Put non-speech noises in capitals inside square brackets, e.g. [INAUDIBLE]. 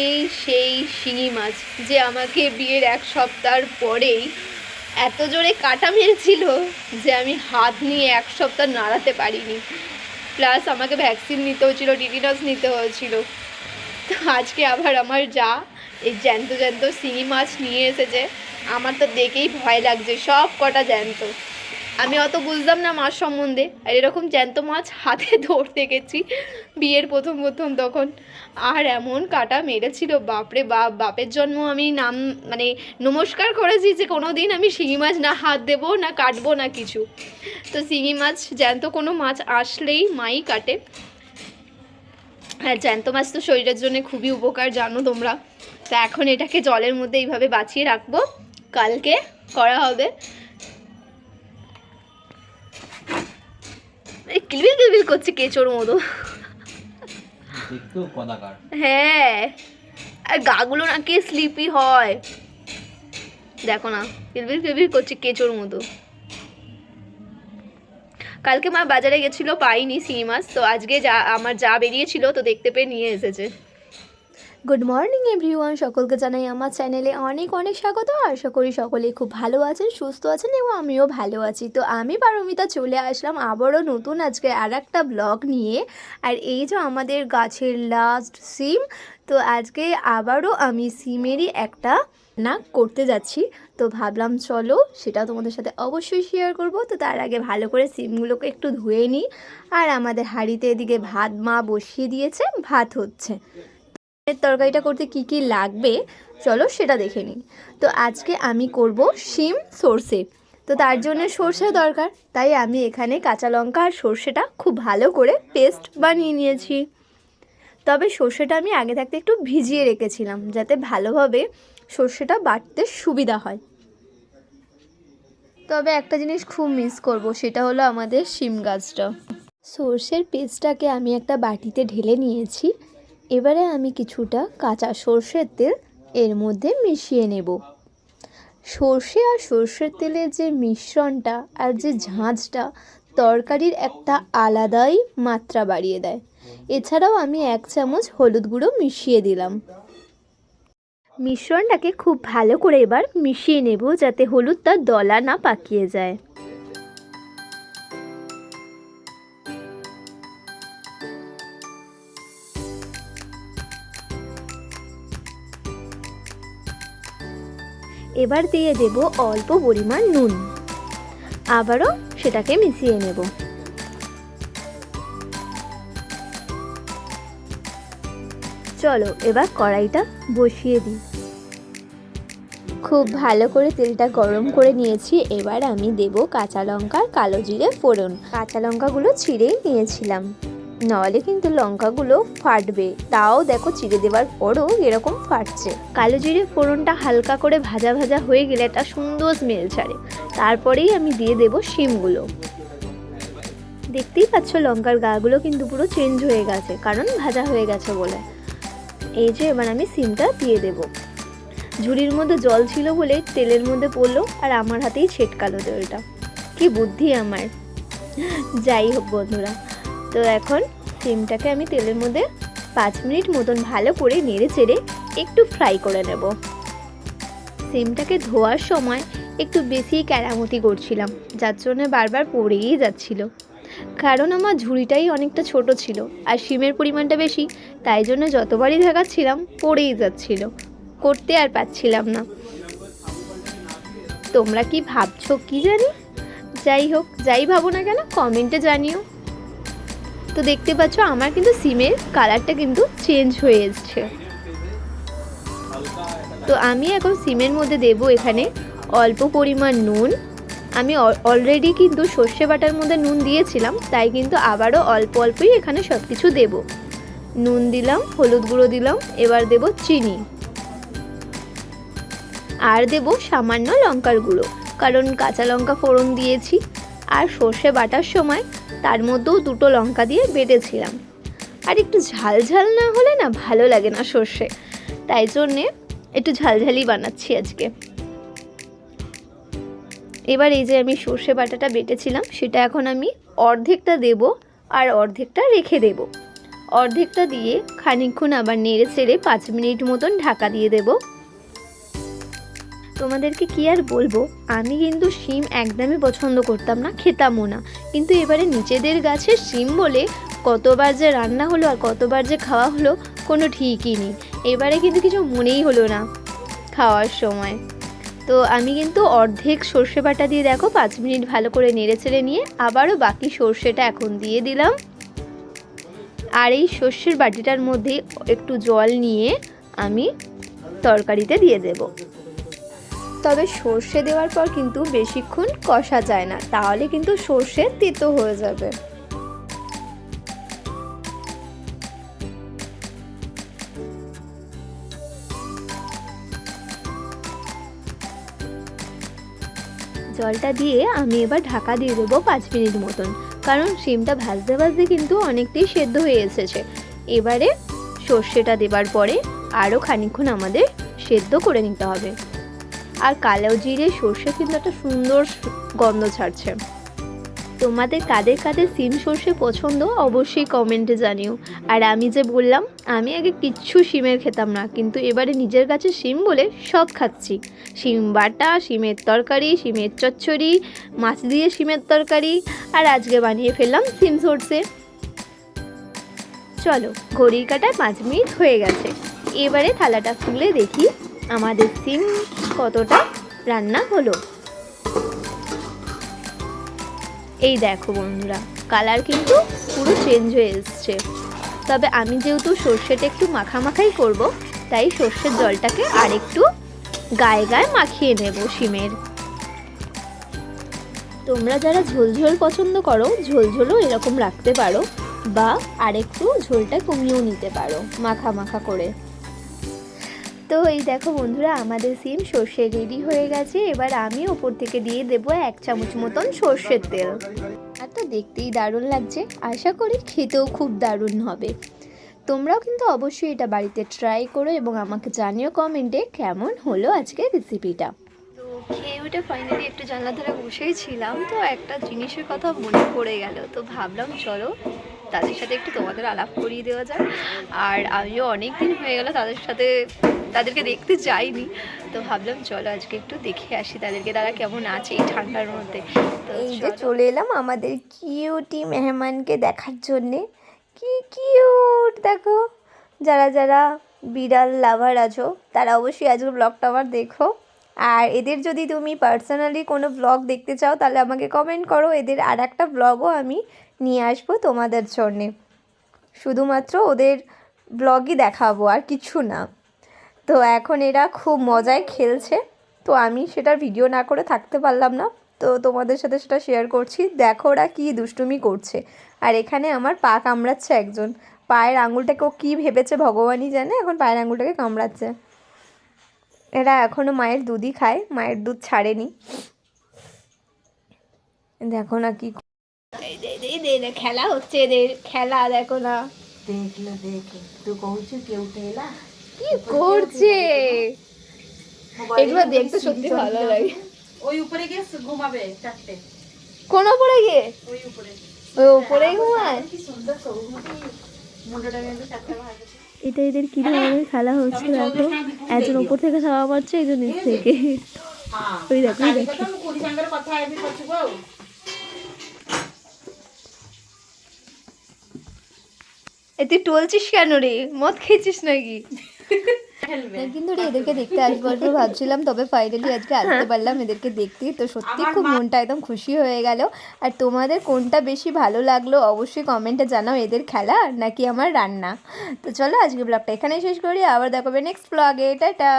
এই সেই শিঙি মাছ যে আমাকে বিয়ের এক সপ্তাহ পরেই এত জোরে কাটা মেরেছিল যে আমি হাত নিয়ে এক সপ্তাহ নাড়াতে পারিনি। প্লাস আমাকে ভ্যাকসিন নিতে হয়েছিল টিটিনাস নিতে হয়েছিল। তো আজকে আবার আমার যা এই জ্যান্ত জ্যান্ত শিঙি মাছ নিয়ে এসেছে, আমার তো দেখেই ভয় লাগছে, সব কটা জ্যান্ত। আমি অত বুঝতাম না মাছ সম্বন্ধে। আর এরকম জ্যান্ত মাছ হাতে [LAUGHS] ধরতে গেছি বিয়ের প্রথম প্রথম তখন। আর এমন কাটা মেরেছিল, বাপরে বাপ, বাপের জন্ম আমি নাম মানে নমস্কার করেছি যে কোনো দিন আমি শিঙি মাছ না হাত দেবো, না কাটবো, না কিছু। তো শিঙি মাছ, জ্যান্ত কোনো মাছ আসলেই মাই কাটে। আর জ্যান্ত মাছ তো শরীরের জন্য খুবই উপকার, জানো তোমরা। তা এখন এটাকে জলের মধ্যে এইভাবে বাঁচিয়ে রাখব। কালকে করা হবে। কিলবিল কিলবিল করছে কেচোর মতো। হ্যাঁ। আর গাগুলো নাকি স্লিপি হয়। দেখো না কিলবিল কিলবিল করছে কেচোর মতো। কালকে মা বাজারে গেছিল পাইনি সিনেমাস তো আজকে যা আমার যা বেরিয়েছিল তো দেখতে পেয়ে নিয়ে এসেছে। গুড মর্নিং এভরিওয়ান সকলকে জানাই আমার চ্যানেলে অনেক অনেক স্বাগত। আশা করি সকলেই খুব ভালো আছেন, সুস্থ আছেন এবং আমিও ভালো আছি। তো আমি পারমিতা চলে আসলাম আবারও নতুন আজকে আর একটা ব্লগ নিয়ে। আর এই যে আমাদের গাছের লাস্ট সিম তো আজকে আবারও আমি সিমেরই একটা না করতে যাচ্ছি। তো ভাবলাম চলো সেটা তোমাদের সাথে অবশ্যই শেয়ার করব। তো তার আগে ভালো করে সিমগুলোকে একটু ধুয়ে নিই। আর আমাদের হাঁড়িতে এদিকে ভাত মা বসিয়ে দিয়েছে, ভাত হচ্ছে। এর তরকারিটা করতে কি কি লাগবে, চলো সেটা দেখে নিই। তো আজকে আমি করব শিম সর্ষে। তো তার জন্য সর্ষে দরকার, তাই আমি এখানে কাঁচা লঙ্কা আর সর্ষেটা খুব ভালো করে পেস্ট বানিয়ে নিয়েছি। তবে সর্ষেটা আমি আগে থাকতে একটু ভিজিয়ে রেখেছিলাম, যাতে ভালোভাবে সর্ষেটা বাটতে সুবিধা হয়। তবে একটা জিনিস খুব মিস করব, সেটা হলো আমাদের শিম গাছটা। সর্ষের পেস্টটাকে আমি একটা বাটিতে ঢেলে নিয়েছি। এবারে আমি কিছুটা কাঁচা সর্ষের তেল এর মধ্যে মিশিয়ে নেব। সর্ষে আর সর্ষের তেলের যে মিশ্রণটা আর যে ঝাঁঝটা তরকারির একটা আলাদাই মাত্রা বাড়িয়ে দেয়। এছাড়াও আমি এক চামচ হলুদ গুঁড়ো মিশিয়ে দিলাম। মিশ্রণটাকে খুব ভালো করে এবার মিশিয়ে নেব যাতে হলুদটা দলা না পাকিয়ে যায়। এবার দিয়ে দেব অল্প পরিমাণ নুন। আবারও সেটাকে মিশিয়ে নেব। চলো, এবার কড়াইটা বসিয়ে দিই। খুব ভালো করে তেলটা গরম করে নিয়েছি। এবার আমি দেব কাঁচা লঙ্কার কালো জিরে ফোড়ন। কাঁচা লঙ্কাগুলো ছিঁড়েই নিয়েছিলাম। নাহলে কিন্তু লঙ্কাগুলো ফাটবে। তাও দেখো চিড়ে দেওয়ার পরও এরকম ফাটছে। কালো জিরে ফোড়নটা হালকা করে ভাজা ভাজা হয়ে গেলে একটা সুন্দর স্মেল ছাড়ে। তারপরেই আমি দিয়ে দেব শিমগুলো। দেখতেই পাচ্ছ লঙ্কার গাগুলো কিন্তু পুরো চেঞ্জ হয়ে গেছে, কারণ ভাজা হয়ে গেছে বলে। এই যে এবার আমি সিমটা দিয়ে দেব। ঝুড়ির মধ্যে জল ছিল বলে তেলের মধ্যে পড়ল আর আমার হাতেই ছেটকালো তেলটা। কি বুদ্ধি আমার। যাই হোক বন্ধুরা তো এখন সিমটাকে আমি তেলের মধ্যে পাঁচ মিনিট মতন ভালো করে নেড়ে চেড়ে একটু ফ্রাই করে নেব। সিমটাকে ধোয়ার সময় একটু বেশি কেরামতি করছিলাম, যার জন্য বারবার পড়েই যাচ্ছিল। কারণ আমার ঝুড়িটাই অনেকটা ছোট ছিল আর সিমের পরিমাণটা বেশি, তাই জন্য যতবারই দেখাচ্ছিলাম পড়েই যাচ্ছিল। করতে আর পাচ্ছিলাম না। তোমরা কি ভাবছ কি জানি? যাই হোক, যাই ভাবো না কেন, কমেন্টে জানিও। তো দেখতে পাচ্ছ, আমার কিন্তু সিমের কালারটা কিন্তু চেঞ্জ হয়ে এসছে। তো আমি এখন সিমের মধ্যে দেব এখানে অল্প পরিমাণ নুন। আমি অলরেডি কিন্তু সর্ষে বাটার মধ্যে নুন দিয়েছিলাম, তাই কিন্তু আবারও অল্প অল্পই এখানে সব কিছু দেবো। নুন দিলাম, হলুদ গুঁড়ো দিলাম, এবার দেব চিনি। আর দেব সামান্য লঙ্কার গুঁড়ো, কারণ কাঁচা লঙ্কা ফোড়ন দিয়েছি। আর সর্ষে বাটার সময় তার মধ্যেও দুটো লঙ্কা দিয়ে বেটেছিলাম। আর একটু ঝাল ঝাল না হলে না ভালো লাগে না সর্ষে। তাই জন্যে একটু ঝালঝালি বানাচ্ছি আজকে। এবার এই যে আমি সর্ষে বাটাটা বেটেছিলাম, সেটা এখন আমি অর্ধেকটা দেব আর অর্ধেকটা রেখে দেব। অর্ধেকটা দিয়ে খানিকক্ষণ আবার নেড়ে চেড়ে পাঁচ মিনিট মতন ঢাকা দিয়ে দেব। তোমাদেরকে কি আর বলব? আমি কিন্তু শিম একদমই পছন্দ করতাম না, খেতামও না। কিন্তু এবারে নিচেদের গাছের শিম বলে কতবার যে রান্না হলো আর কতবার যে খাওয়া হলো, কোনো ঠিকই নেই। এবারে কিন্তু কিছু মনেই হলো না খাওয়ার সময়। তো আমি কিন্তু অর্ধেক সর্ষে বাটা দিয়ে দেখো, পাঁচ মিনিট ভালো করে নেড়ে চেড়ে নিয়ে আবারও বাকি সর্ষেটা এখন দিয়ে দিলাম। আর এই সর্ষের বাটিটার মধ্যে একটু জল নিয়ে আমি তরকারিতে দিয়ে দেব। তবে সর্ষে দেওয়ার পর কিন্তু বেশিক্ষণ কষা যায় না, তাহলে কিন্তু সর্ষে তেতো হয়ে যাবে। জলটা দিয়ে আমি এবার ঢাকা দিয়ে দেবো পাঁচ মিনিট মতন, কারণ শিমটা ভাজতে ভাজতে কিন্তু অনেকটাই সেদ্ধ হয়ে এসেছে। এবারে সর্ষেটা দেবার পরে আরও খানিকক্ষণ আমাদের সেদ্ধ করে নিতে হবে। আর কালো জিরে সর্ষে কিন্তু একটা সুন্দর গন্ধ ছাড়ছে। তোমাদের কাদের কাদের সিম সর্ষে পছন্দ অবশ্যই কমেন্টে জানিও। আর আমি যে বললাম, আমি আগে কিচ্ছু সিমের খেতাম না, কিন্তু এবারে নিজের কাছে সিম বলে সব খাচ্ছি। সিম বাটা, সিমের তরকারি, সিমের চচ্চড়ি, মাছ দিয়ে সিমের তরকারি, আর আজকে বানিয়ে ফেললাম সিম সর্ষে। চলো, ঘড়ির কাটায় পাঁচ মিনিট হয়ে গেছে। এবারে থালাটা খুলে দেখি। আমাদের সিম কতটা রান্না হলো? এই দেখো বন্ধুরা, কালার কিন্তু পুরো চেঞ্জ হয়ে এসছে। তবে আমি যেহেতু সর্ষেটা একটু মাখামাখাই করব, তাই সর্ষের জলটাকে আরেকটু গায়ে গায়ে মাখিয়ে নেব সিমের। তোমরা যারা ঝোলঝোল পছন্দ করো ঝোলঝোলও এরকম রাখতে পারো, বা আরেকটু ঝোলটা কমিয়েও নিতে পারো, মাখা মাখা করে। তো এই দেখো বন্ধুরা, আমাদের সিম সর্ষে রেডি হয়ে গেছে। এবার আমি ওপর থেকে দিয়ে দেবো এক চামচ মতন সর্ষের তেল। আর তো দেখতেই দারুণ লাগছে। আশা করি খেতেও খুব দারুণ হবে। তোমরাও কিন্তু অবশ্যই এটা বাড়িতে ট্রাই করো এবং আমাকে জানিও কমেন্টে কেমন হলো আজকের রেসিপিটা তো খেয়ে উঠে ফাইনালি একটু জানলা ধারে বসেই ছিলাম, তো একটা জিনিসের কথা মনে পড়ে গেল। তো ভাবলাম চলো তাদের সাথে একটু তোমাদের আলাপ করিয়ে দেওয়া যায় আর আমিও অনেক দিন হয়ে গেল তাদের সাথে তাদেরকে দেখতে যাইনি। তো ভাবলাম চলো আজকে একটু দেখে আসি তাদেরকে তারা কেমন আছে এই ঠান্ডার মধ্যে। তো এই যে চলে। এলাম আমাদের কিউটি মেহমানকে দেখার জন্যে। কি কিউট দেখো। যারা যারা বিড়াল লাভার আছো তারা অবশ্যই আজকে ব্লগটা আবার দেখো। আর এদের যদি তুমি পার্সোনালি কোনো ব্লগ দেখতে চাও, তাহলে আমাকে কমেন্ট করো। এদের আর একটা ব্লগও আমি নিয়ে আসব তোমাদের জন্যে। শুধুমাত্র ওদের ব্লগই দেখাবো, আর কিছু না। তো এখন এরা খুব মজায় খেলছে, তো আমি সেটার ভিডিও না করে থাকতে পারলাম না। তো তোমাদের সাথে সেটা শেয়ার করছি। দেখো ওরা কী দুষ্টুমি করছে। আর এখানে আমার পা কামড়াচ্ছে একজন। পায়ের আঙুলটাকে ও কী ভেবেছে ভগবানই জানে, এখন পায়ের আঙুলটাকে কামড়াচ্ছে। এরা এখনও মায়ের দুধই খায় মায়ের দুধ ছাড়েনি। দেখো না কি খেলা হচ্ছে এদের খেলা দেখো না। দেখলে দেখে তুই এলা? কি করছে? এগুলো দেখতে সত্যি ভালো লাগে। ওই উপরে গিয়ে ঘুমাবে চারটে। কোন উপরে গিয়ে? ওই উপরে। ওই উপরে ঘুমায়? কি সুন্দর সবুজ এটা এদের কি ধরনের খেলা হচ্ছে দেখো একজন উপর থেকে খাওয়া মারছে একজন নিচ থেকে। হ্যাঁ। ওই দেখো এ তুই টলছিস কেন রে? মদ খেয়েছিস নাকি? একদিন ধরে এদেরকে দেখতে আসব আসব ভাবছিলাম তবে ফাইনালি আজকে আসতে পারলাম এদেরকে দেখতে। তো সত্যি খুব মনটা একদম খুশি হয়ে গেল। আর তোমাদের কোনটা বেশি ভালো লাগল অবশ্যই কমেন্টে জানাও এদের খেলা নাকি আমার রান্না। তো চলো আজকে ব্লগটা এখানেই শেষ করি আবার দেখো নেক্সট ব্লগে টাটা।